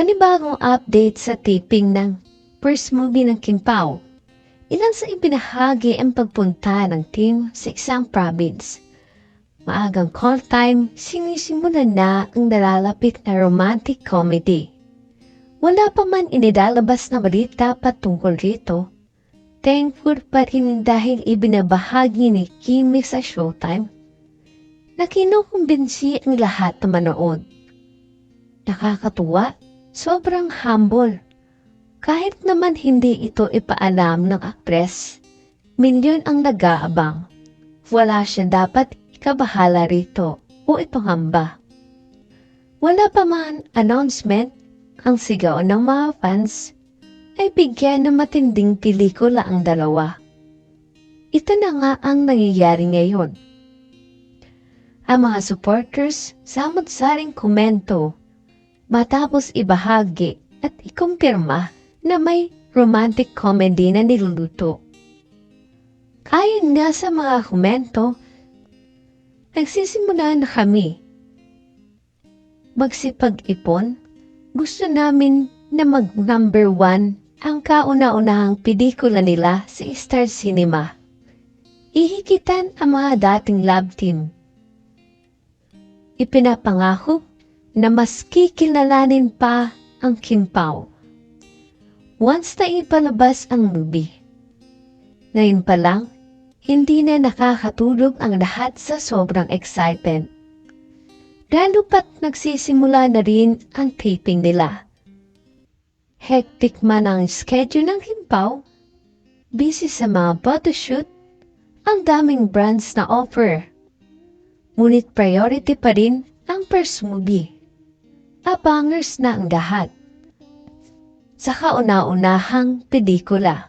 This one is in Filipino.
Panibagong update sa taping ng first movie ng Kim Pao. Ilan sa ibinahagi ang pagpunta ng team sa isang province. Maagang call time, sinisimulan na ang nalalapit na romantic comedy. Wala pa man inidalabas na balita patungkol rito. Thankful pa rin dahil ibinabahagi ni Kimi sa showtime na ang lahat na manood. Nakakatuwa, sobrang humble. Kahit naman hindi ito ipaalam ng aktres, milyon ang nag-aabang. Wala siya dapat ikabahala rito o ipangamba. Wala pa man announcement, ang sigaw ng mga fans ay bigyan ng matinding pelikula ang dalawa. Ito na nga ang nangyayari ngayon. Ang mga supporters samot-saring komento matapos ibahagi at ikumpirma na may romantic comedy na niluluto. Ayon nga sa mga komento, nagsisimula na kami. Magsipag-ipon, gusto namin na mag number one ang kauna-unahang pelikula nila sa Star Cinema. Ihikitan ang mga dating love team. Ipinapangako na mas kikilalanin pa ang Pao. Once na ipalabas ang movie. Ngayon pa lang, hindi na nakakatulog ang lahat sa sobrang excitement. Lalo pat nagsisimula na rin ang taping nila. Hectic man ang schedule ng Himpaw, busy sa mga photoshoot, ang daming brands na offer. Ngunit priority pa rin ang first movie. Abangers na ang lahat. Sa kauna-unahang pelikula.